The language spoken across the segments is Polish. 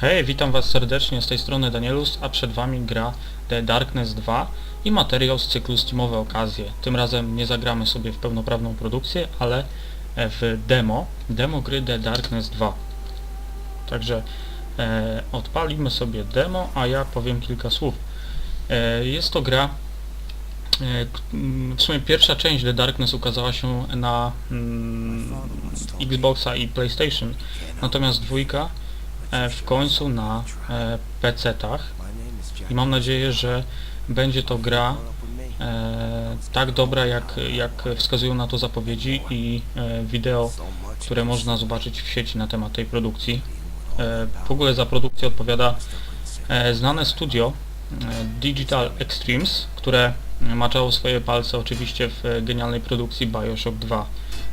Hej, witam was serdecznie, z tej strony Danielus, a przed wami gra The Darkness 2 i materiał z cyklu Steamowe Okazje. Tym razem nie zagramy sobie w pełnoprawną produkcję, ale e, w demo, demo gry The Darkness 2. Także e, odpalimy sobie demo, a ja powiem kilka słów. E, jest to gra, e, w sumie pierwsza część The Darkness ukazała się na mm, Xboxa i PlayStation, natomiast dwójka w końcu na e, PC-tach i mam nadzieję, że będzie to gra e, tak dobra jak, jak wskazują na to zapowiedzi i e, wideo, które można zobaczyć w sieci na temat tej produkcji. E, w ogóle za produkcję odpowiada e, znane studio e, Digital Extremes, które maczało swoje palce oczywiście w e, genialnej produkcji Bioshock 2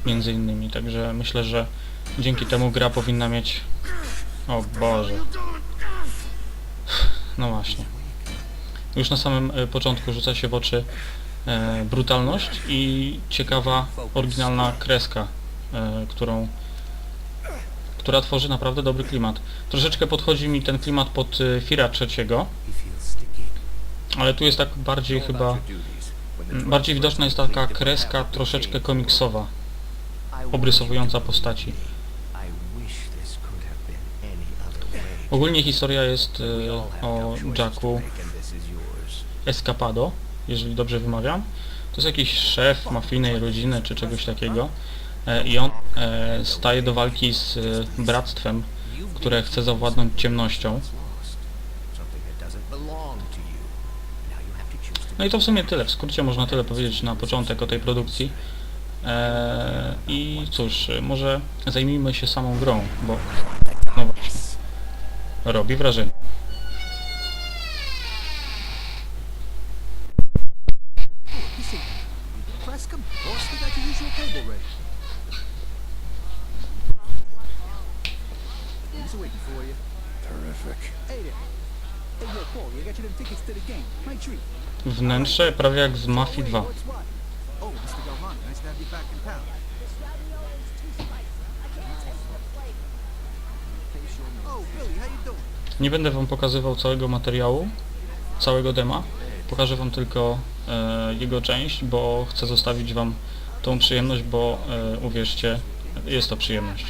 między innymi, także myślę, że dzięki temu gra powinna mieć o Boże. No właśnie. Już na samym e, początku rzuca się w oczy e, brutalność i ciekawa, oryginalna kreska, e, którą która tworzy naprawdę dobry klimat. Troszeczkę podchodzi mi ten klimat pod Fira trzeciego, ale tu jest tak bardziej chyba, m, bardziej widoczna jest taka kreska troszeczkę komiksowa, obrysowująca postaci. Ogólnie historia jest e, o Jacku Escapado, jeżeli dobrze wymawiam. To jest jakiś szef mafijnej rodziny czy czegoś takiego e, i on e, staje do walki z e, bractwem, które chce zawładnąć ciemnością. No i to w sumie tyle. W skrócie można tyle powiedzieć na początek o tej produkcji. E, I cóż, e, może zajmijmy się samą grą, bo robi wrażenie. Wnętrze prawie jak z Mafii Wait, 2. Nie będę wam pokazywał całego materiału, całego dema. Pokażę wam tylko e, jego część, bo chcę zostawić wam tą przyjemność, bo e, uwierzcie, jest to przyjemność.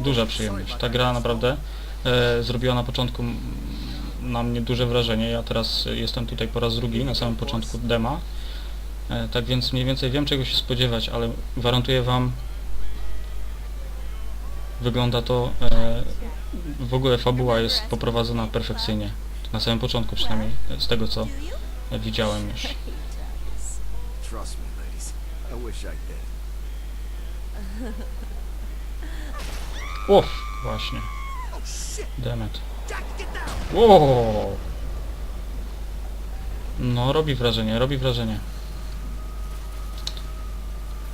Duża przyjemność. Ta gra naprawdę e, zrobiła na początku na mnie duże wrażenie. Ja teraz jestem tutaj po raz drugi, na samym początku dema. E, tak więc mniej więcej wiem czego się spodziewać, ale gwarantuję wam wygląda to e, w ogóle fabuła jest poprowadzona perfekcyjnie. Na samym początku przynajmniej, z tego co widziałem już. Trust me, ladies. I wish I did. Uff, właśnie. Demet. Wow. No, robi wrażenie, robi wrażenie.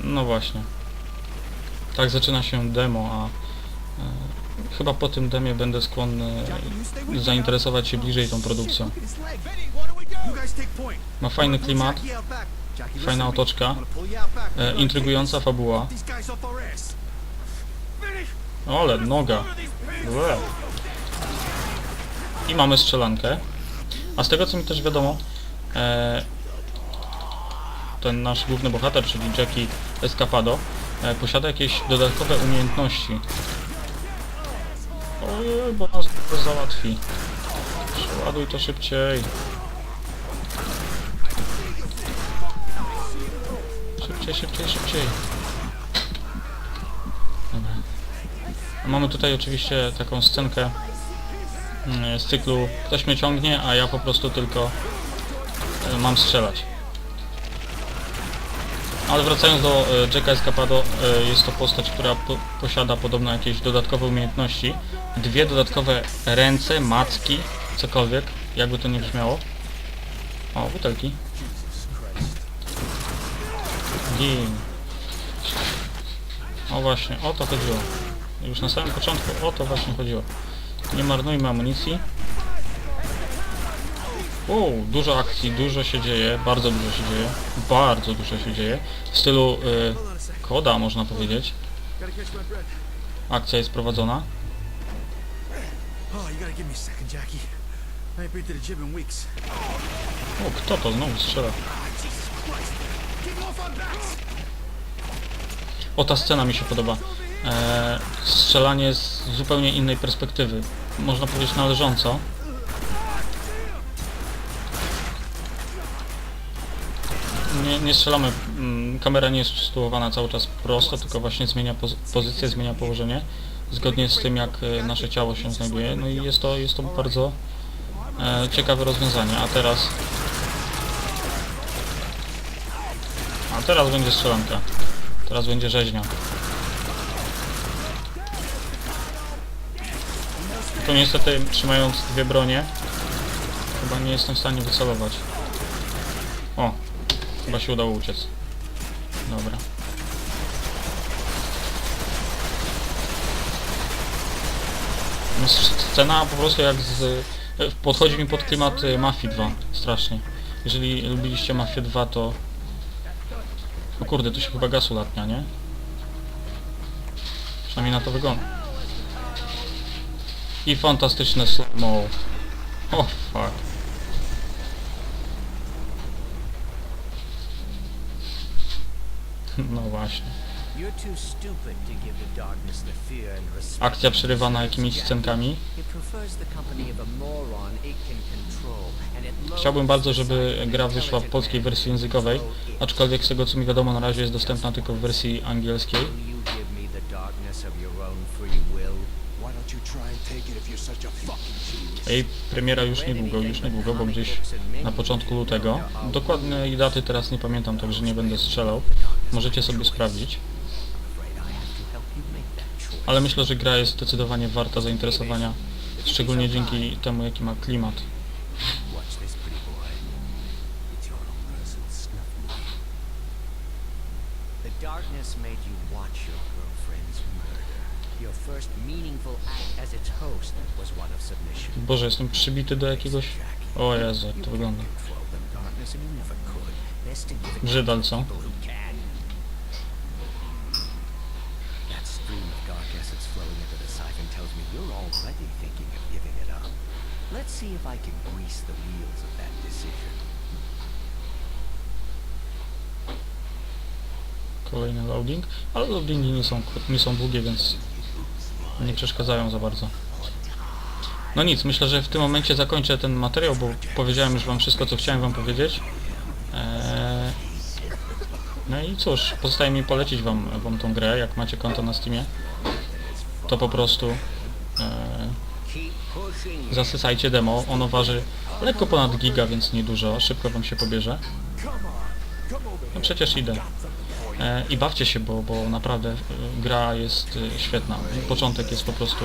No właśnie. Tak zaczyna się demo, a chyba po tym demie będę skłonny zainteresować się bliżej tą produkcją. Ma fajny klimat, fajna otoczka, e, intrygująca fabuła. Ole, noga. I mamy strzelankę. A z tego co mi też wiadomo, e, ten nasz główny bohater, czyli Jackie Escapado, e, posiada jakieś dodatkowe umiejętności. Bo nas to załatwi. Przeładuj to szybciej. Szybciej, szybciej, szybciej. Dobra. Mamy tutaj oczywiście taką scenkę mm, z cyklu ktoś mnie ciągnie, a ja po prostu tylko e, mam strzelać. Ale wracając do e, Jacka Escapado, e, jest to postać, która po, posiada podobno jakieś dodatkowe umiejętności. Dwie dodatkowe ręce, macki, cokolwiek, jakby to nie brzmiało. O, butelki. Gin. O właśnie, o to chodziło. Już na samym początku o to właśnie chodziło. Nie marnujmy amunicji. Wow, dużo akcji, dużo się dzieje, bardzo dużo się dzieje, bardzo dużo się dzieje. W stylu y, koda można powiedzieć. Akcja jest prowadzona. O, kto to znowu strzela? O, ta scena mi się podoba. E, strzelanie z zupełnie innej perspektywy. Można powiedzieć należąco. Nie, nie strzelamy, mm, kamera nie jest usytuowana cały czas prosto, tylko właśnie zmienia poz pozycję, zmienia położenie zgodnie z tym jak e, nasze ciało się znajduje. No i jest to, jest to bardzo e, ciekawe rozwiązanie. A teraz... A teraz będzie strzelanka. Teraz będzie rzeźnia. Tu niestety trzymając dwie bronie chyba nie jestem w stanie wycelować. O, chyba się udało uciec. Dobra. No, scena po prostu jak z... Podchodzi mi pod klimat y, Mafii 2, strasznie. Jeżeli lubiliście Mafię 2 to... O kurde, tu się chyba gaz ulatnia, nie? Przynajmniej na to wygląda. I fantastyczne slow-mo. O fuck. No właśnie. You're too stupid to give the darkness the fear and respect. Akcja przerywana jakimiś scenkami. It prefers the company of a moron it can control, and it loathes Chciałbym bardzo, żeby gra wyszła w polskiej wersji językowej, aczkolwiek z tego co mi wiadomo na razie jest dostępna tylko w wersji angielskiej. Jej premiera już niedługo, już niedługo, bo gdzieś na początku lutego. Dokładnej daty teraz nie pamiętam, także nie będę strzelał. Możecie sobie sprawdzić. Ale myślę, że gra jest zdecydowanie warta zainteresowania, szczególnie dzięki temu jaki ma klimat. Watch this, pretty boy. It's your own personal snuff movie. The darkness made you watch your girlfriend's murder. Your first meaningful act as its host was one of submission. Boże, jestem przybity do jakiegoś... O Jezu, jak to wygląda. Control the Let's see if I can grease the wheels of that decision. Kolejny loading, ale loadingi nie są, nie są długie, więc nie przeszkadzają za bardzo. No nic, myślę, że w tym momencie zakończę ten materiał, bo powiedziałem już wam wszystko, co chciałem wam powiedzieć. Eee, no i cóż, pozostaje mi polecić wam, wam tą grę, jak macie konto na Steamie, to po prostu. Zasysajcie demo, ono waży lekko ponad giga, więc niedużo, szybko wam się pobierze. No przecież idę. E, I bawcie się, bo, bo naprawdę e, gra jest e, świetna. Początek jest po prostu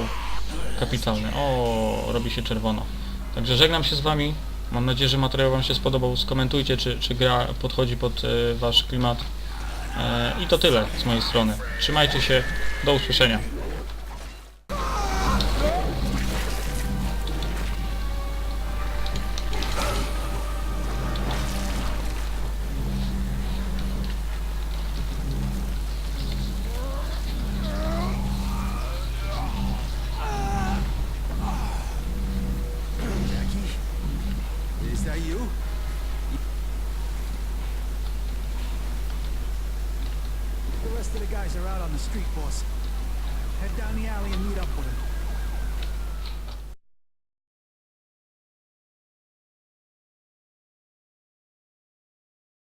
kapitalny. O, robi się czerwono. Także żegnam się z Wami. Mam nadzieję, że materiał Wam się spodobał. Skomentujcie, czy, czy gra podchodzi pod e, Wasz klimat. E, I to tyle z mojej strony. Trzymajcie się. Do usłyszenia. Rest of the guys are out on the street, boss. Head down the alley and meet up with them.